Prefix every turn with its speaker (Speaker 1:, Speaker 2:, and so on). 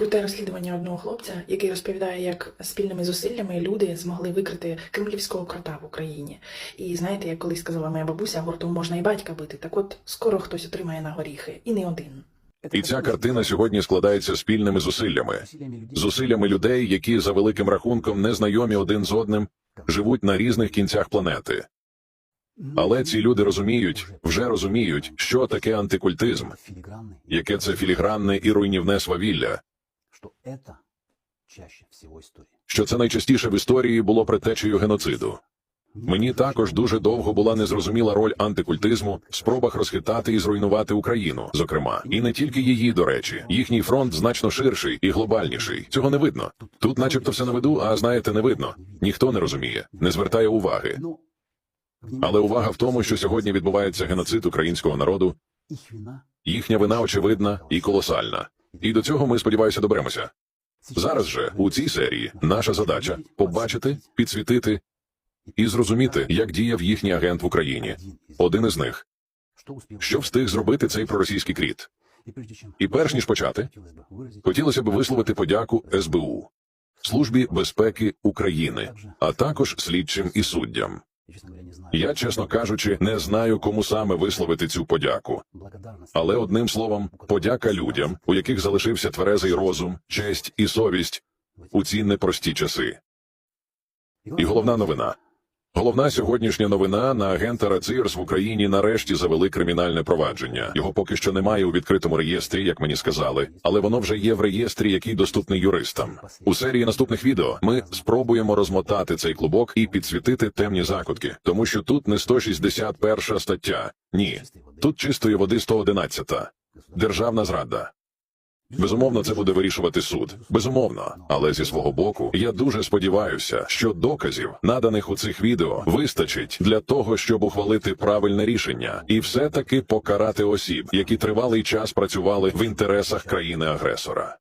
Speaker 1: Круте розслідування одного хлопця, який розповідає, як спільними зусиллями люди змогли викрити кремлівського крота в Україні. І знаєте, як колись сказала моя бабуся, гуртом можна і батька бити. Так от скоро хтось отримає на горіхи, і не один.
Speaker 2: І ця картина сьогодні складається спільними зусиллями, зусиллями людей, які за великим рахунком не знайомі один з одним, живуть на різних кінцях планети. Але ці люди розуміють, вже розуміють, що таке антикультизм, яке це філігранне і руйнівне свавілля, що це найчастіше в історії було предтечею геноциду. Мені також дуже довго була незрозуміла роль антикультизму в спробах розхитати і зруйнувати Україну, зокрема, і не тільки її, до речі, їхній фронт значно ширший і глобальніший. Цього не видно. Тут, начебто, все на виду, а знаєте, не видно. Ніхто не розуміє, не звертає уваги. Але увага в тому, що сьогодні відбувається геноцид українського народу, їхня вина очевидна і колосальна. І до цього ми сподіваюся доберемося. Зараз же у цій серії наша задача побачити, підсвітити і зрозуміти, як діяв їхній агент в Україні. Один із них, що встиг зробити цей проросійський кріт. І перш ніж почати, хотілося б висловити подяку СБУ, Службі безпеки України, а також слідчим і суддям.
Speaker 3: Я,
Speaker 2: чесно кажучи, не знаю, кому саме висловити цю подяку. Але одним словом, подяка людям, у яких залишився тверезий розум, честь і совість у ці непрості часи. І головна новина. Головна сьогоднішня новина на агента Рацирс в Україні нарешті завели кримінальне провадження. Його поки що немає у відкритому реєстрі, як мені сказали, але воно вже є в реєстрі, який доступний юристам. У серії наступних відео ми спробуємо розмотати цей клубок і підсвітити темні закутки, тому що тут не 161 стаття. Ні, тут чистої води 111. Державна зрада. Безумовно, це буде вирішувати суд. Безумовно, але зі свого боку, я дуже сподіваюся, що доказів, наданих у цих відео, вистачить для того, щоб ухвалити правильне рішення і все таки покарати осіб, які тривалий час працювали в інтересах країни-агресора.